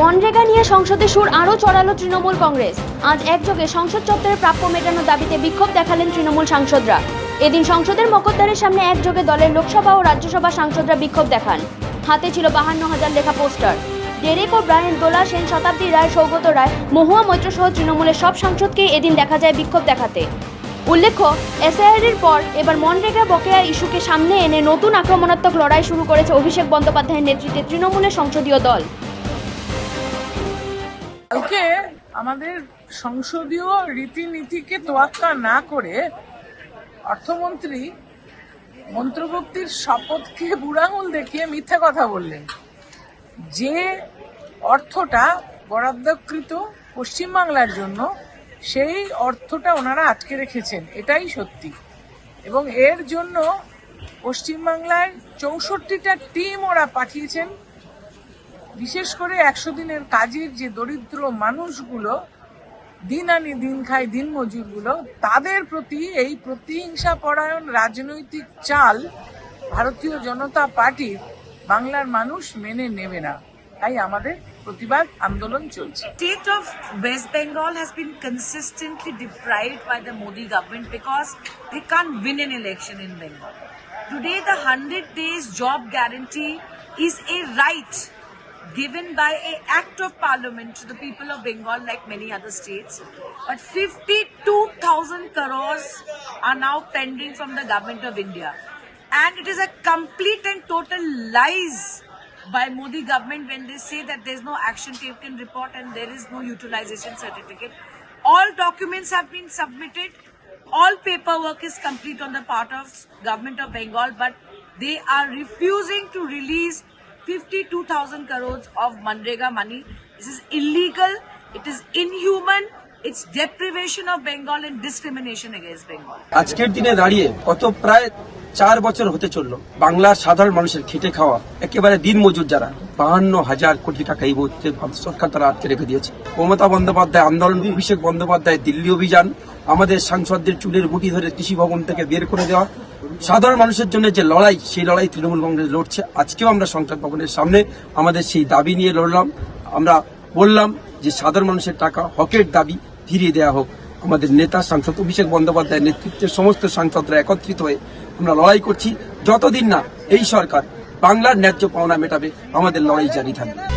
মনরেগা নিয়ে সংসদে সুর আরও চড়ালো তৃণমূল কংগ্রেস। আজ একযোগে সংসদ চত্বরে প্রাপ্য মেটানোর দাবিতে বিক্ষোভ দেখালেন তৃণমূল সাংসদরা। এদিন সংসদের মকদ্দারের সামনে একযোগে দলের লোকসভা ও রাজ্যসভা সাংসদরা বিক্ষোভ দেখান। হাতে ছিল বাহান্ন হাজার লেখা পোস্টার। ডেরেক ও ব্রায়েন দোলা সেন শতাব্দী রায়, সৌগত রায়, মহুয়া মৈত্র সহ তৃণমূলের সব সাংসদকেই এদিন দেখা যায় বিক্ষোভ দেখাতে। উল্লেখ্য, এসআইআরের পর এবার মনরেগা বকেয়া ইস্যুকে সামনে এনে নতুন আক্রমণাত্মক লড়াই শুরু করেছে অভিষেক বন্দ্যোপাধ্যায়ের নেতৃত্বে তৃণমূলের সংসদীয় দল। আমাদের সংসদীয় রীতিনীতিকে তোয়াক্কা না করে অর্থমন্ত্রী মন্ত্রগুপ্তির শপথকে বুড়াঙুল দেখিয়ে মিথ্যা কথা বললেন। যে অর্থটা বরাদ্দকৃত পশ্চিমবাংলার জন্য, সেই অর্থটা ওনারা আটকে রেখেছেন, এটাই সত্যি। এবং এর জন্য পশ্চিমবাংলায় চৌষট্টিটা টিম ওরা পাঠিয়েছেন বিশেষ করে একশো দিনের কাজের যে দরিদ্র মানুষগুলো, দিন আনি দিন খায়, দিন মজুরগুলো, তাদের প্রতি এই প্রতিহিংসা পরায়ণ রাজনৈতিক চাল ভারতীয় জনতা পার্টির বাংলার মানুষ মেনে নেবে না। তাই আমাদের প্রতিবাদ আন্দোলন চলছে। State of West Bengal has consistently deprived by the Modi government because they can win an election in Bengal today the hundred days job guarantee is a right given by a act of parliament to the people of Bengal like many other states. But 52,000 crores are now pending from the government of India. And it is a complete and total lies by Modi government when they say that there is no action taken report and there is no utilization certificate. All documents have been submitted. All paperwork is complete on the part of government of Bengal, but they are refusing to release 52,000 crores of Manrega money. This is illegal. It is inhuman. It's deprivation of Bengal and discrimination against Bengal. আজকের দিনে দাঁড়িয়ে গত প্রায় চার বছর হতে চলল। বাংলার সাধারণ মানুষের খেটে খাওয়া, একেবারে দিন মজুর যারা, বাহান্ন হাজার কোটি টাকা এই মুহূর্তে সরকার তারা আটকে রেখে দিয়েছে। মমতা বন্দ্যোপাধ্যায়, আন্দোলন অভিষেক বন্দ্যোপাধ্যায়, দিল্লি অভিযান, আমাদের সাংসদদের চুলের গুটি ধরে কৃষি ভবন থেকে বের করে দেওয়া। সাধারণ মানুষের জন্য যে লড়াই, সেই লড়াই তৃণমূল কংগ্রেস লড়ছে। আজকেও আমরা সংসদ ভবনের সামনে আমাদের সেই দাবি নিয়ে লড়লাম। আমরা বললাম যে সাধারণ মানুষের টাকা, হকের দাবি ফিরিয়ে দেওয়া হোক। আমাদের নেতা, সাংসদ অভিষেক বন্দ্যোপাধ্যায়ের নেতৃত্বের সমস্ত সাংসদরা একত্রিত হয়ে আমরা লড়াই করছি। যতদিন না এই সরকার বাংলার ন্যায্য পাওনা মেটাবে, আমাদের লড়াই জারি থাকবে।